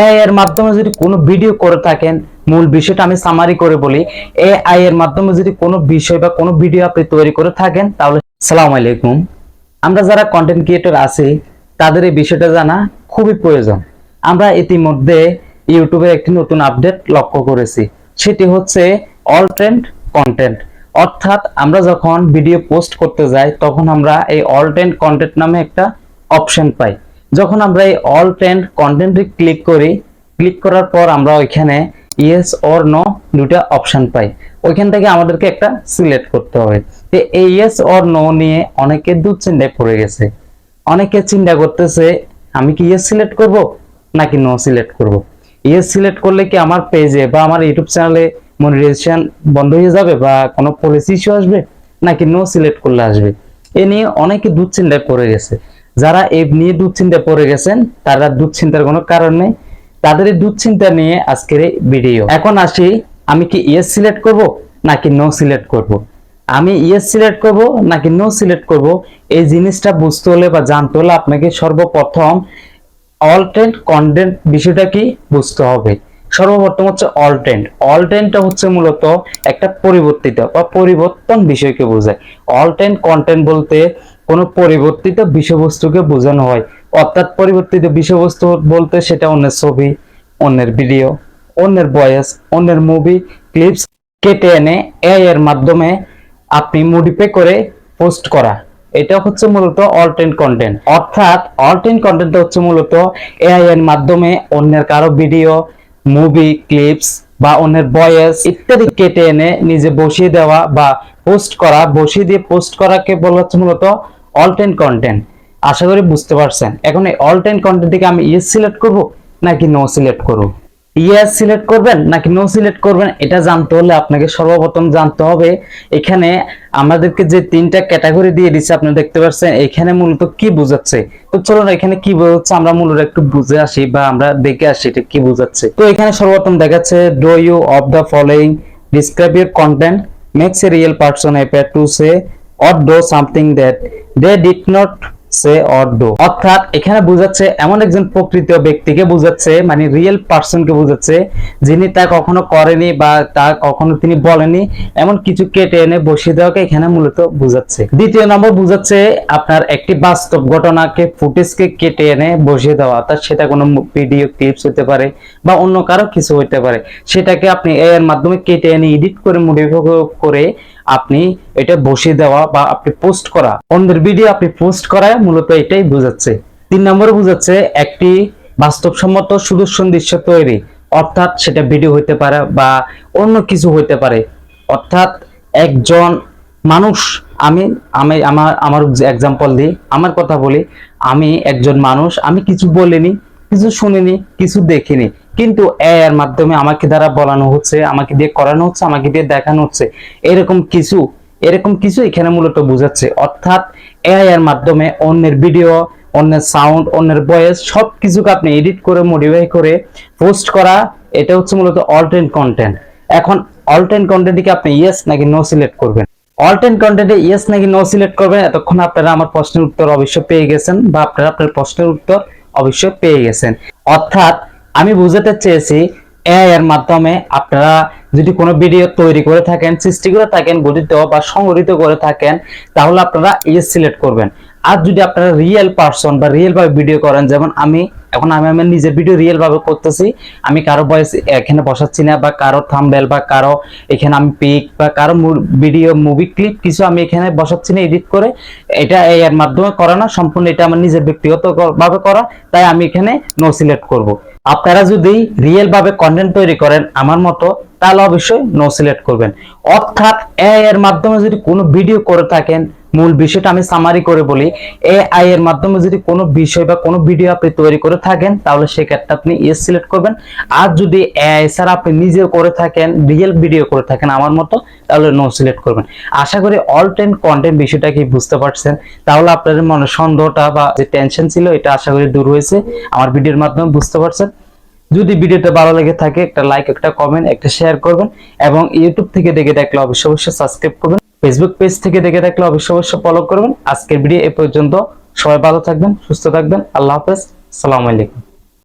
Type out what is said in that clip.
AI এর মাধ্যমে যদি কোনো ভিডিও করে থাকেন, মূল বিষয়টা আমি সামারি করে বলি। এআই এর মাধ্যমে যদি কোনো বিষয় বা কোনো ভিডিও আপনি তৈরি করে থাকেন, তাহলে সালাম আলাইকুম। আমরা যারা কন্টেন্ট ক্রিয়েটর আছি, তাদের এই বিষয়টা জানা খুবই প্রয়োজন। আমরা ইতিমধ্যে ইউটিউবের একটি নতুন আপডেট লক্ষ্য করেছি। সেটি হচ্ছে অল ট্রেন্ড কন্টেন্ট অর্থাৎ আমরা যখন ভিডিও পোস্ট করতে যাই, তখন আমরা এই অল ট্রেন্ড কন্টেন্ট নামে একটা অপশন পাই। যখন আমরা এই অল ট্রেন্ড কন্টেন্টে ক্লিক করি ক্লিক করার পর আমরা ওইখানে ইয়েস অর নো দুটা অপশন পাই। ওইখান থেকে আমাদেরকে একটা সিলেক্ট করতে হবে। তো এই ইয়েস অর নো নিয়ে অনেকে দুশ্চিন্তায় পড়ে গেছে। অনেকে চিন্তা করতেছে, আমি কি ইয়েস সিলেক্ট করব নাকি নো সিলেক্ট করব? ইয়েস সিলেক্ট করলে কি আমার পেজে বা আমার ইউটিউব চ্যানেলে মনিটাইজেশন বন্ধ হয়ে যাবে বা কোনো পলিসি ইস্যু আসবে? নাকি নো সিলেক্ট করলে আসবে? এ নিয়ে অনেকে দুশ্চিন্তায় পড়ে গেছে। যারা এ নিয়ে দুশ্চিন্তায় পড়ে গেছেন, তারা দুশ্চিন্তার কোনো কারণ নেই। তাদের এই দুশ্চিন্তা নিয়ে আজকের এই ভিডিও। এখন আসি, আমি কি ইয়েস সিলেক্ট করব, নাকি নো সিলেক্ট করব? আমি ইয়েস সিলেক্ট করব, নাকি নো সিলেক্ট করব? এই জিনিসটা বুঝতে হলে বা জানতে হলে আপনাকে সর্বপ্রথম অল ট্রেন্ড কন্টেন্ট বিষয়টা কি বুঝতে হবে। সর্বপ্রথম হচ্ছে অল ট্রেন্ড অল ট্রেন্ডটা হচ্ছে মূলত একটা পরিবর্তিত বা পরিবর্তন বিষয়কে বোঝায়। অল ট্রেন্ড কন্টেন্ট বলতে কোনো পরিবর্তিত বিষয়বস্তুকে বোঝানো হয়। অর্থাৎ পরিবর্তিত বিষয়বস্তু বলতে সেটা অন্যের ছবি, অন্যের ভিডিও, অন্যের ভয়েস অন্যের মুভি ক্লিপস কেটে এনে এআই এর মাধ্যমে আপনি মডিফাই করে পোস্ট করা। এটা হচ্ছে মূলত অল ট্রেন্ড কন্টেন্ট অর্থাৎ অল ট্রেন্ড কন্টেন্টটা হচ্ছে মূলত এআই এর মাধ্যমে অন্যের কারও ভিডিও মুভি ক্লিপস বা অন্যের বয়েস ইত্যাদি কেটে এনে নিজে বসিয়ে দেওয়া বা পোস্ট করা, বসিয়ে দিয়ে পোস্ট করাকে বলা হচ্ছে মূলত অল ট্রেন্ড কন্টেন্ট আশা করি বুঝতে পারছেন। এখন এই অল ট্রেন্ড কন্টেন্ট থেকে আমি ইয়েস সিলেক্ট করব নাকি নো সিলেক্ট করব? ইয়েস সিলেক্ট করবেন নাকি নো সিলেক্ট করবেন, এটা জানতে হলে আপনাকে সর্বপ্রথম জানতে হবে, এখানে আমাদেরকে যে তিনটা ক্যাটাগরি দিয়ে দিচ্ছে, আপনি দেখতে পাচ্ছেন, এখানে মূলত কি বোঝাচ্ছে। তো চলুন এখানে কি বোঝাচ্ছে, আমরা মূলত একটু বুঝে আসি বা আমরা দেখে আসি এটা কি বোঝাচ্ছে। তো এখানে সর্বপ্রথম দেখাচ্ছে do you of the following describe your content makes a real person appear to say or do something that they did not say or do অর্থাৎ এখানে বোঝাচ্ছে এমন একজন প্রকৃত ব্যক্তিকে বোঝাচ্ছে মানে রিয়েল পার্সনকে বোঝাচ্ছে, যিনি তা কখনো করেনি বা তা কখনো তিনি বলেনি, এমন কিছু কেটে এনে বসিয়ে দেওয়াকে এখানে মূলত বোঝাচ্ছে। দ্বিতীয় নম্বর বোঝাচ্ছে আপনার একটি বাস্তব ঘটনাকে, ফুটেজকে কেটে এনে বসিয়ে দেওয়া, অর্থাৎ সেটা কোনো ভিডিও ক্লিপস হতে পারে বা অন্য কারও কিছু হতে পারে। সেটাকে আপনি এর মাধ্যমে কেটে এনে এডিট করে মডিফাই করে আপনি এটা বসিয়ে দেওয়া বা আপনি পোস্ট করা। অন্যের ভিডিও আপনি পোস্ট করায় মূলত এটাই বোঝাচ্ছে। তিন নম্বরে বোঝাচ্ছে একটি বাস্তবসম্মত সুদর্শন দৃশ্য তৈরি। অর্থাৎ সেটা ভিডিও হইতে পারে বা অন্য কিছু হইতে পারে। অর্থাৎ একজন মানুষ, আমি আমি, আমার আমার এক্সাম্পল দিই, আমার কথা বলি, আমি একজন মানুষ, আমি কিছু বলিনি, কিছু শুনিনি, কিছু দেখিনি। কিন্তু এর মাধ্যমে আমাকে দ্বারা বলানো হচ্ছে, আমাকে দিয়ে করানো হচ্ছে, আমাকে দিয়ে দেখানো হচ্ছে। এরকম কিছু এরকম কিছু এখানে মূলত বোঝাচ্ছে। অর্থাৎ এআই এর মাধ্যমে অন্যের ভিডিও অন্যের সাউন্ড অন্যের ভয়েস সব কিছুকে আপনি এডিট করে মডিফাই করে পোস্ট করা, এটা হচ্ছে মূলত অল্টেন্ট কন্টেন্ট এখন অল্টেন্ট কন্টেন্টকে আপনি ইয়েস নাকি নো সিলেক্ট করবেন? অল্টেন্ট কন্টেন্টে ইয়েস নাকি নো সিলেক্ট করবেন? এতক্ষণ আপনারা আমার প্রশ্নের উত্তর অবশ্যই পেয়ে গেছেন, বা আপনারা আপনার প্রশ্নের উত্তর অবশ্যই পেয়ে গেছেন। অর্থাৎ আমি বুঝাতে চেয়েছি এআই এর মাধ্যমে আপনারা যদি কোনো ভিডিও তৈরি করে থাকেন, সৃষ্টি করে থাকেন, গঠিত বা সংগঠিত করে থাকেন, তাহলে আপনারা এই সিলেক্ট করবেন। আর যদি আপনারা রিয়েল পারসন বা রিয়েল ভাবে ভিডিও করেন, যেমন আমি, এখন আমি আমার নিজের ভিডিও রিয়েল ভাবে করতেছি, আমি কারও ভয়েস এখানে বসাচ্ছি না বা কারও থাম্বেল বা কারও এখানে আমি পিক বা কারও ভিডিও মুভি ক্লিপ কিছু আমি এখানে বসাচ্ছি না এডিট করে। এটা এর মাধ্যমে করা না, সম্পূর্ণ এটা আমার নিজের ব্যক্তিগত ভাবে করা, তাই আমি এখানে নো সিলেক্ট করব। আপনারা যদি রিয়েল ভাবে কন্টেন্ট তৈরি করেন, আমার মতো তাহলে অবশ্যই নো সিলেক্ট করবেন। অর্থাৎ এআই এর মাধ্যমে যদি কোনো ভিডিও করে থাকেন, মূল বিষয়টা আমি সামারি করে বলি। এ আই এর মাধ্যমে যদি কোনো বিষয় বা কোনো ভিডিও আপনি তৈরি করে থাকেন, তাহলে সেক্ষেত্রে আপনি ইয়েস সিলেক্ট করবেন। আর যদি এআই ছাড়া আপনি নিজেও করে থাকেন রিয়েল ভিডিও করে থাকেন আমার মতো, তাহলে নো সিলেক্ট করবেন। আশা করি অল টাইম কন্টেন্ট বিষয়টা কি বুঝতে পারছেন। তাহলে আপনাদের মনে সন্দেহটা বা যে টেনশন ছিল, এটা আশা করি দূর হয়েছে। আমার ভিডিওর মাধ্যমে বুঝতে পারছেন। যদি ভিডিওটা ভালো লেগে থাকে, একটা লাইক একটা কমেন্ট একটা শেয়ার করবেন এবং ইউটিউব থেকে দেখে থাকলে অবশ্যই অবশ্যই সাবস্ক্রাইব করবেন। ফেসবুক পেজ থেকে দেখে থাকলে অবশ্যই অবশ্যই ফলো করবেন। আজকের ভিডিও এ পর্যন্ত সবাই ভালো থাকবেন, সুস্থ থাকবেন। আল্লাহ হাফেজ। সালামু আলাইকুম।